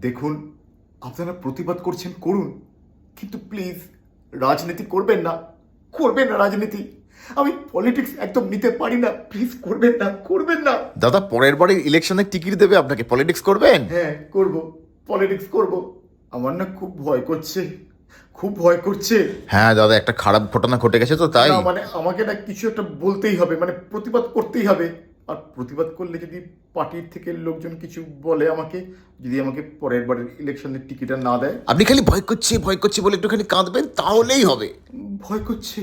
দেখুন আপনারা প্রতিবাদ করছেন করুন। কিন্তু প্লিজ রাজনীতি করবেন না। করবেন না রাজনীতি। আমি পলিটিক্স একদম নিতে পারি না। প্লিজ করবেন না করবেন না। দাদা পরের বারে ইলেকশনে টিকিট দেবে? আপনাকে পলিটিক্স করবেন? হ্যাঁ করব। পলিটিক্স করব। আমার না খুব ভয় করছে। খুব ভয় করছে। হ্যাঁ দাদা একটা খারাপ ঘটনা ঘটে গেছে তো তাই? মানে আমাকে না কিছু একটা বলতেই হবে। মানে প্রতিবাদ করতেই হবে। আর প্রতিবাদ করলে যদি পার্টির থেকে লোকজন কিছু বলে আমাকে যদি আমাকে পরের বারের ইলেকশনের টিকিট না দেয়? আপনি খালি ভয় করছে ভয় করছে বলে একটুখানি কাঁদবেন তাহলেই হবে। ভয় করছে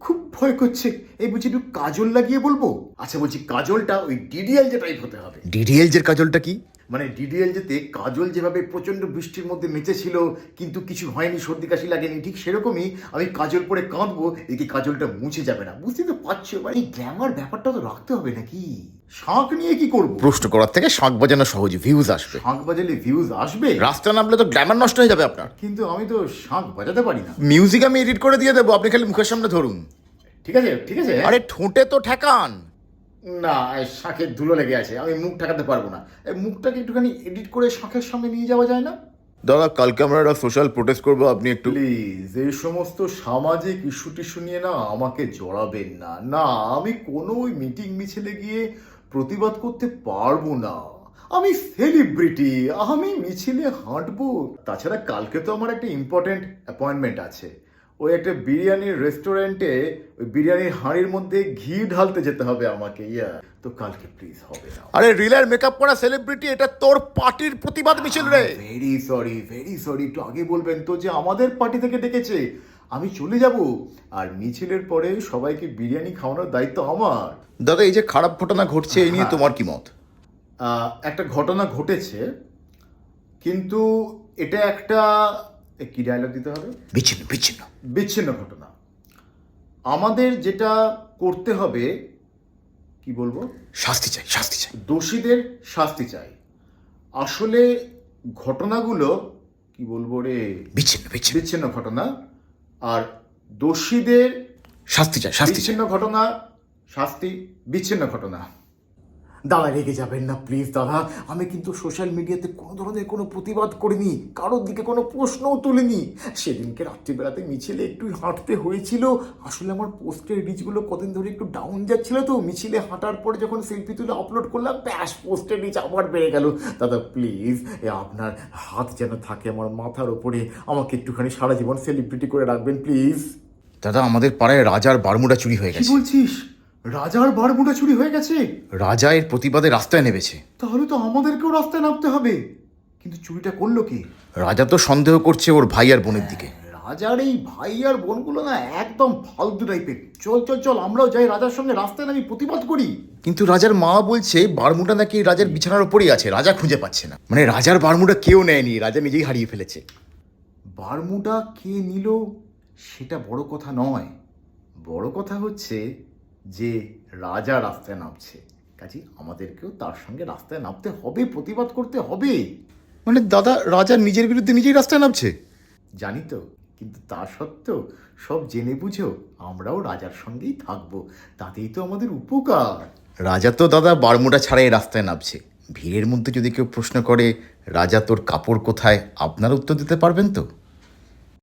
খুব ভয় করছে। এই বুঝি একটু কাজল লাগিয়ে বলব? আচ্ছা বলছি কাজলটা ওই ডিডিএল যে টাইপ হতে হবে। ডিডিএল যে কাজলটা কি? মানে ডিডিএল যেতে কাজল যেভাবে প্রচণ্ড বৃষ্টির মধ্যে মেচেছিল কিন্তু কিছু হয়নি সর্দি কাশি লাগেনি ঠিক সেরকমই আমি কাজল পরে কাঁদবো একে কাজলটা মুছে যাবে না। বুঝতে তো পারছ মানে এই গ্ল্যামার ব্যাপারটা তো রাখতে হবে নাকি? শাঁখ নিয়ে কি করব? প্রশ্ন করার থেকে শাঁখ বাজানো সহজ ভিউজ আসবে। শাঁখ বাজালে ভিউজ আসবে? রাস্তা নামলে তো গ্ল্যামার নষ্ট হয়ে যাবে আপনার। কিন্তু আমি তো শাঁখ বাজাতে পারি না। মিউজিক আমি এডিট করে দিয়ে দেবো আপনি খালি মুখের সামনে ধরুন। ঠিক আছে ঠিক আছে। আরে ঠোঁটে তো ঠেকান। না শাঁখের ধুলো লেগে আছে আমি মুখ ঠেকাতে পারব না। এই মুখটাকে একটুখানি এডিট করে শাঁখের সামনে নিয়ে যাওয়া যায় না? দাদা কালকে আমরা একটা সোশ্যাল প্রোটেস্ট করব আপনি একটু প্লিজ এই সমস্ত সামাজিক ইস্যু টিস্যু নিয়ে না আমাকে জড়াবেন না। না আমি কোনো ওই মিটিং মিছিলে গিয়ে প্রতিবাদ করতে পারব না। আমি সেলিব্রিটি আমি মিছিলে হাঁটবো। তাছাড়া কালকে তো আমার একটা ইম্পর্টেন্ট অ্যাপয়েন্টমেন্ট আছে। ওই একটা বিরিয়ানির রেস্টুরেন্টে ওই বিরিয়ানির হাঁড়ির মধ্যে ঘি ঢালতে যেতে হবে আমাকে। ইয়া তো কালকে প্লিজ হবে না। আরে রিলার মেকআপ করা সেলিব্রিটি এটা তোর পার্টির প্রতিবাদ মিছিল রে। ভেরি সরি ভেরি সরি একটু আগে বলবেন তো যে আমাদের পার্টি থেকে ডেকেছে। আমি চলে যাব। আর মিছিলের পরে সবাইকে বিরিয়ানি খাওয়ানোর দায়িত্ব আমার। দাদা এই যে খারাপ ঘটনা ঘটছে এই নিয়ে হ্যাঁ। তোমার কি মত? একটা ঘটনা ঘটেছে। কিন্তু এটা একটা কি ডায়লগ দিতে হবে? বিচ্ছিন্ন বিচ্ছিন্ন। বিচ্ছিন্ন ঘটনা। আমাদের যেটা করতে হবে কি বলব? শাস্তি চাই শাস্তি চাই। দোষীদের শাস্তি চাই। আসলে ঘটনাগুলো কি বলব রে? বিচ্ছিন্ন বিচ্ছিন্ন। বিচ্ছিন্ন ঘটনা। আর দোষীদের শাস্তি চাই শাস্তি চাই। বিচ্ছিন্ন ঘটনা শাস্তি বিচ্ছিন্ন ঘটনা। দাদা রেগে যাবেন না প্লিজ দাদা। আমি কিন্তু সোশ্যাল মিডিয়াতে কোনো ধরনের কোনো প্রতিবাদ করিনি কারোর দিকে কোনো প্রশ্নও তুলিনি। সেদিনকে রাত্রিবেলাতে মিছিলে একটু হাঁটতে হয়েছিল। আসলে আমার পোস্টের রিচগুলো কদিন ধরে একটু ডাউন যাচ্ছিল তো মিছিলে হাঁটার পরে যখন সেলফি তুলে আপলোড করলাম ব্যাস পোস্টের রিচ আবার বেড়ে গেল। দাদা প্লিজ এ আপনার হাত যেন থাকে আমার মাথার ওপরে আমাকে একটুখানি সারা জীবন সেলিব্রিটি করে রাখবেন প্লিজ দাদা আমাদের পাড়ায় রাজার বারমুডা চুরি হয়ে গেছে। বলছিস? রাজার বারমুটা চুরি হয়ে গেছে। রাজা এর প্রতিবাদে রাস্তায় নেমেছে। তাহলে তো আমাদেরকেও রাস্তায় নামতে হবে। কিন্তু চুরিটা করল কি? রাজা তো সন্দেহ করছে ওর ভাই আর বোনের দিকে। রাজার এই ভাই আর বোনগুলো না একদম ফালতু টাইপের। চল চল চল আমরাও যাই রাজার সঙ্গে রাস্তায় নামি প্রতিবাদ করি। কিন্তু রাজার মা বলছে বারমুডা নাকি রাজার বিছানার উপরেই আছে রাজা খুঁজে পাচ্ছে না। মানে রাজার বারমুডা কেউ নেয়নি রাজা নিজেই হারিয়ে ফেলেছে। বারমুডা কে নিল সেটা বড় কথা নয়। বড় কথা হচ্ছে যে রাজা রাস্তায় নামছে কাজে আমাদেরকেও তার সঙ্গে রাস্তায় নামতে হবে প্রতিবাদ করতে হবে। মানে দাদা রাজা নিজের বিরুদ্ধে নিজেই রাস্তায় নামছে? জানি তো কিন্তু তা সত্ত্বেও সব জেনে বুঝেও আমরাও রাজার সঙ্গেই থাকব তাতেই তো আমাদের উপকার। রাজা তো দাদা বারমুডা ছাড়াই রাস্তায় নামছে। ভিড়ের মধ্যে যদি কেউ প্রশ্ন করে রাজা তোর কাপড় কোথায়? আপনার উত্তর দিতে পারবেন তো।